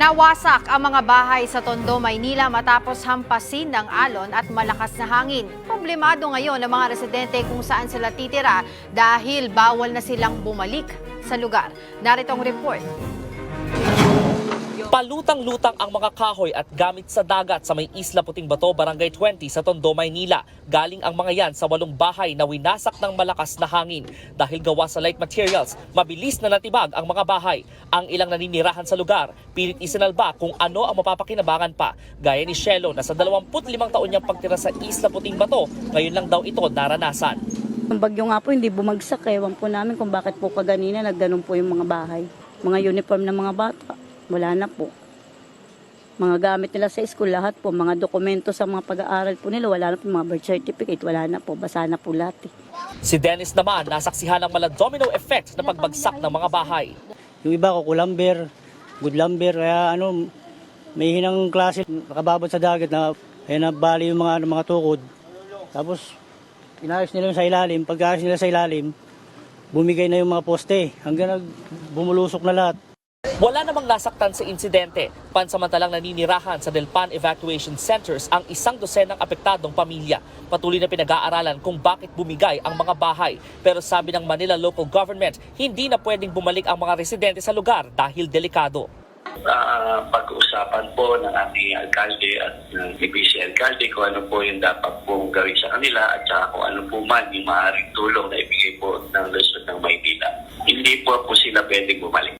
Nawasak ang mga bahay sa Tondo, Maynila matapos hampasin ng alon at malakas na hangin. Problemado ngayon ang mga residente kung saan sila titira dahil bawal na silang bumalik sa lugar. Narito ang report. Palutang-lutang ang mga kahoy at gamit sa dagat sa may Isla Puting Bato, Barangay 20 sa Tondo, Maynila. Galing ang mga yan sa walong bahay na winasak ng malakas na hangin. Dahil gawa sa light materials, mabilis na natibag ang mga bahay. Ang ilang naninirahan sa lugar, pilit isinalba kung ano ang mapapakinabangan pa. Gaya ni Shelo na sa 25 taon niyang pagtira sa Isla Puting Bato, ngayon lang daw ito naranasan. Ang bagyo nga po hindi bumagsak. Ewan po namin kung bakit po kaganina nagganon po yung mga bahay. Mga uniform ng mga bata, wala na po. Mga gamit nila sa school, lahat po. Mga dokumento sa mga pag-aaral po nila, wala na po. Mga birth certificate, wala na po. Basa na po lahat eh. Si Dennis naman nasaksihan ng mala domino effect na pagbagsak ng mga bahay. Yung iba ko kulamber, good lumber, kaya ano, may hinang klase, nakababot sa dagat na, kaya nabali yung mga, ano, mga tukod. Tapos, inayos nila yung sa ilalim, pagkaayos nila sa ilalim, bumigay na yung mga poste, hanggang nag, bumulusok na lahat. Wala namang nasaktan sa insidente. Pansamantalang naninirahan sa Delpan Evacuation Centers ang isang dosenang apektadong pamilya. Patuloy na pinag-aaralan kung bakit bumigay ang mga bahay. Pero sabi ng Manila Local Government, hindi na pwedeng bumalik ang mga residente sa lugar dahil delikado. Ah, pag-uusapan po ng ating alkalde at ng vice alkalde kung ano po yung dapat pong gawin sa kanila at saka kung ano po man yung maaaring tulong na ibigay po ng Luzon ng Maynila. Hindi po po sila pwedeng bumalik.